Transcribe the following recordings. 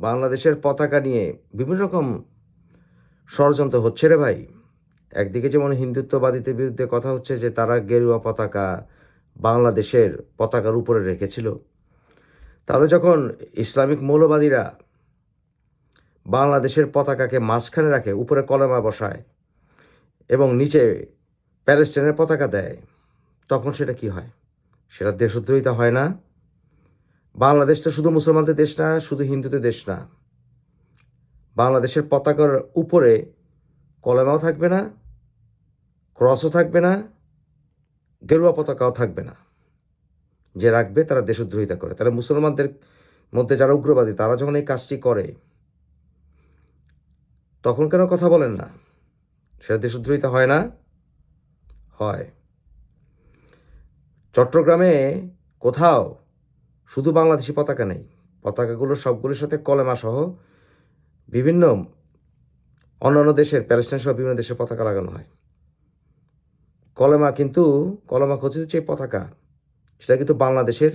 বাংলাদেশের পতাকা নিয়ে বিভিন্ন রকম ষড়যন্ত্র হচ্ছে রে ভাই। একদিকে যেমন হিন্দুত্ববাদীদের বিরুদ্ধে কথা হচ্ছে যে তারা গেরুয়া পতাকা বাংলাদেশের পতাকার উপরে রেখেছিল। তাহলে যখন ইসলামিক মৌলবাদীরা বাংলাদেশের পতাকাকে মাঝখানে রাখে, উপরে কলেমা বসায় এবং নিচে প্যালেস্টাইনের পতাকা দেয়, তখন সেটা কি হয়? সেটা দেশদ্রোহিতা হয় না। বাংলাদেশ তো শুধু মুসলমানদের দেশ না, শুধু হিন্দুদের দেশ না। বাংলাদেশের পতাকার উপরে কলমাও থাকবে না, ক্রসও থাকবে না, গেরুয়া পতাকাও থাকবে না। যে রাখবে তারা দেশদ্রোহিতা করে। তারা মুসলমানদের মধ্যে যারা উগ্রবাদী, তারা যখন এই কাজটি করে, তখন কেন কথা বলেন না? সেটা দেশদ্রোহিতা হয় না? হয়। চট্টগ্রামে কোথাও শুধু বাংলাদেশি পতাকা নেই, পতাকাগুলো সবগুলোর সাথে কলেমা সহ বিভিন্ন অন্যান্য দেশের, প্যালেস্টাইন সহ বিভিন্ন দেশের পতাকা লাগানো হয়। কলেমা কিন্তু, কলেমা খচিত যে পতাকা, সেটা কিন্তু বাংলাদেশের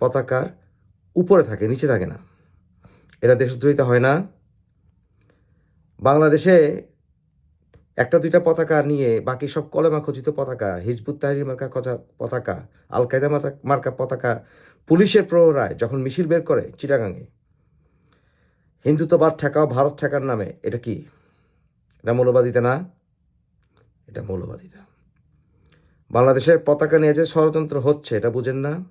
পতাকার উপরে থাকে, নিচে থাকে না। এটা দেশদ্রোহিতা হয় না। বাংলাদেশে একটা দুইটা পতাকা নিয়ে বাকি সব কলেমা খচিত পতাকা, হিজবুত তাহরির মার্কা পতাকা আল কায়দা মার্কা পতাকা পুলিশের প্রহরায় যখন মিছিল বের করে চিটাগাঙে। হিন্দুত্ববাদ ঠেকাও ভারত ঠেকার নামে। এটা কি? এটা মৌলবাদিতা না? এটা মৌলবাদিতা। বাংলাদেশের পতাকা নিয়ে যে ষড়যন্ত্র হচ্ছে, এটা বুঝেন না?